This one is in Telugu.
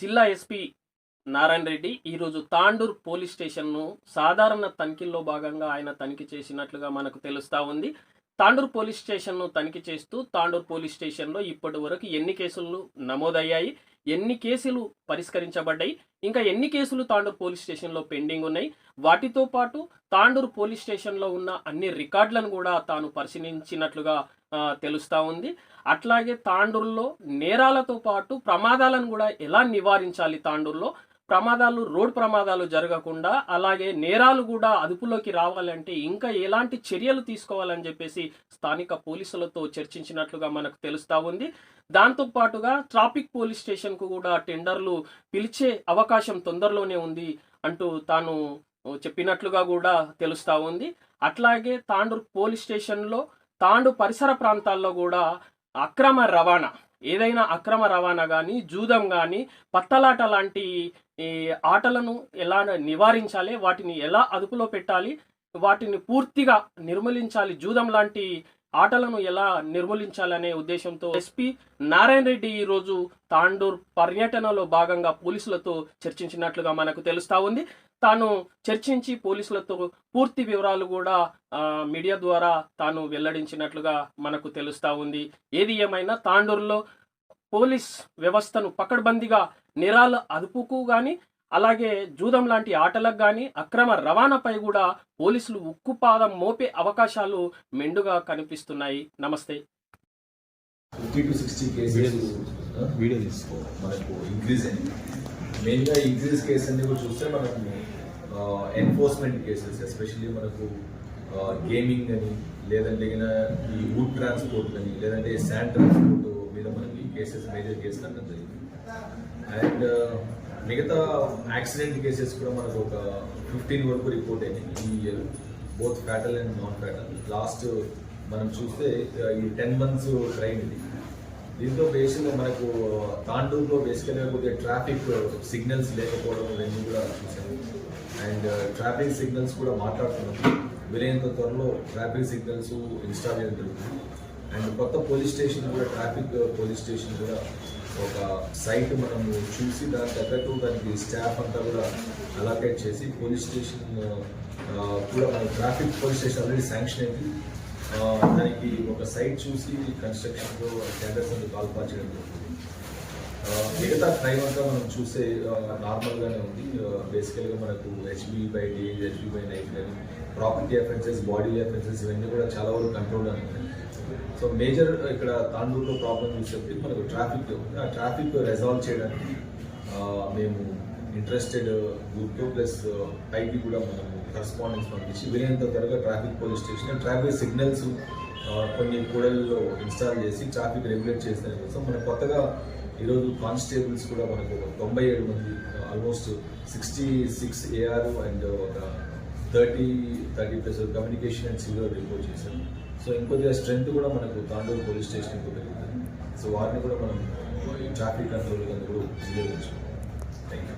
జిల్లా ఎస్పీ నారాయణ రెడ్డి ఈరోజు తాండూర్ పోలీస్ స్టేషన్ను సాధారణ తనిఖీల్లో భాగంగా ఆయన తనిఖీ చేసినట్లుగా మనకు తెలుస్తూ ఉంది. తాండూర్ పోలీస్ స్టేషన్ను తనిఖీ చేస్తూ తాండూర్ పోలీస్ స్టేషన్లో ఇప్పటి వరకు ఎన్ని కేసులు నమోదయ్యాయి ఎన్ని కేసులు పరిష్కరించబడ్డాయి ఇంకా ఎన్ని కేసులు తాండూర్ పోలీస్ స్టేషన్లో పెండింగ్ ఉన్నాయి. వాటితో పాటు తాండూర్ పోలీస్ స్టేషన్లో ఉన్న అన్ని రికార్డులను కూడా తాను పరిశీలించినట్లుగా తెలుస్తూ ఉంది. అట్లాగే తాండూరులో నేరాలతో పాటు ప్రమాదాలను కూడా ఎలా నివారించాలి తాండూరులో? ప్రమాదాలు రోడ్ ప్రమాదాలు జరగకుండా అలాగే నేరాలు కూడా అదుపులోకి రావాలంటే ఇంకా ఎలాంటి చర్యలు తీసుకోవాలని చెప్పేసి స్థానిక పోలీసులతో చర్చించినట్లుగా మనకు తెలుస్తూ ఉంది. దాంతో పాటుగా ట్రాఫిక్ పోలీస్ స్టేషన్కు కూడా టెండర్లు పిలిచే అవకాశం తొందరలోనే ఉంది అంటూ తాను చెప్పినట్లుగా కూడా తెలుస్తా ఉంది. అట్లాగే తాండూరు పోలీస్ స్టేషన్లో తాండు పరిసర ప్రాంతాల్లో కూడా అక్రమ రవాణా ఏదైనా అక్రమ రవాణా కానీ జూదం కానీ పత్తలాట లాంటి ఈ ఆటలను ఎలా నివారించాలి వాటిని ఎలా అదుపులో పెట్టాలి వాటిని పూర్తిగా నిర్మూలించాలి జూదం లాంటి ఆటలను ఎలా నిర్మూలించాలనే ఉద్దేశంతో ఎస్పీ నారాయణ రెడ్డి ఈరోజు తాండూర్ పర్యటనలో భాగంగా పోలీసులతో చర్చించినట్లుగా మనకు తెలుస్తా ఉంది. తాను చర్చించి పోలీసులతో పూర్తి వివరాలు కూడా మీడియా ద్వారా తాను వెల్లడించినట్లుగా మనకు తెలుస్తా ఉంది. ఏది ఏమైనా తాండూరులో పోలీస్ వ్యవస్థను పకడ్బందీగా నేరాల అదుపుకు కానీ అలాగే జూదం లాంటి ఆటలకు కానీ అక్రమ రవాణాపై కూడా పోలీసులు ఉక్కుపాదం మోపే అవకాశాలు మెండుగా కనిపిస్తున్నాయి. నమస్తే. మనకు ఇంక్రీజ్ అయింది. మెయిన్గా ఇంక్రీజ్ కేసు అన్ని కూడా చూస్తే మనకు ఎన్ఫోర్స్మెంట్ కేసెస్ ఎస్పెషల్లీ మనకు గేమింగ్ అని లేదంటే ఈ వుడ్ ట్రాన్స్పోర్ట్ అని లేదంటే శాండ్ ట్రాన్స్పోర్ట్ మీద మనకి కేసెస్ మేజర్ కేసులు అనడం జరిగింది. అండ్ మిగతా యాక్సిడెంట్ కేసెస్ కూడా మనకు ఒక ఫిఫ్టీన్ వరకు రిపోర్ట్ అయినాయి. ఈ year both fatal and non fatal last మనం చూస్తే ఈ టెన్ మంత్స్ ట్రైన్ ఇది. దీంతో బేసిక్గా మనకు తాండూరులో బేసికల్గా కొద్దిగా ట్రాఫిక్ సిగ్నల్స్ లేకపోవడం ఇవన్నీ కూడా చూసాము అండ్ ట్రాఫిక్ సిగ్నల్స్ కూడా మాట్లాడుతున్నాం. వీలైనంత త్వరలో ట్రాఫిక్ సిగ్నల్స్ ఇన్స్టాల్ చేయడం జరుగుతుంది. అండ్ కొత్త పోలీస్ స్టేషన్ కూడా ట్రాఫిక్ పోలీస్ స్టేషన్ కూడా ఒక సైట్ మనము చూసి దాని తగ్గట్టు దానికి స్టాఫ్ అంతా కూడా అలాకేట్ చేసి పోలీస్ స్టేషన్ uh, కూడా మన traffic police station already sanction అయింది. దానికి ఒక సైట్ చూసి కన్స్ట్రక్షన్లో టెండర్స్ అనేది కాల్పాల్చడం జరుగుతుంది మిగతా క్రైమ్ అంతా మనం చూసే నార్మల్గానే ఉంది. బేసికల్గా మనకు HB by days HB by night కానీ ప్రాపర్టీ అఫెన్సెస్ బాడీ అఫెన్సెస్ ఇవన్నీ కూడా చాలా వరకు కంట్రోల్ అనేది సో మేజర్ ఇక్కడ తాండూరులో ప్రాబ్లం చూసేది మనకు ట్రాఫిక్ ఆ ట్రాఫిక్ రెజాల్వ్ చేయడానికి మేము ఇంట్రెస్టెడ్ గ్రూప్తో ప్లస్ పైకి కూడా మనం కరస్పాండెన్స్ పంపించి వీలైనంత త్వరగా traffic police station traffic signals కొన్ని కూడల్లో ఇన్స్టాల్ చేసి ట్రాఫిక్ రెగ్యులేట్ చేసిన కోసం మన కొత్తగా ఈరోజు కానిస్టేబుల్స్ కూడా మనకు ఒక తొంభై ఏడు మంది almost sixty six AR and ఒక thirty thirty plus communication and civil report చేశారు. సో ఇంకొద్దిగా స్ట్రెంత్ కూడా మనకు తాండూరు పోలీస్ స్టేషన్ పెరుగుతుంది. సో వారిని కూడా మనం ట్రాఫిక్ కంట్రోల్ కూడా వినియోగించుకుంటాం థ్యాంక్ యూ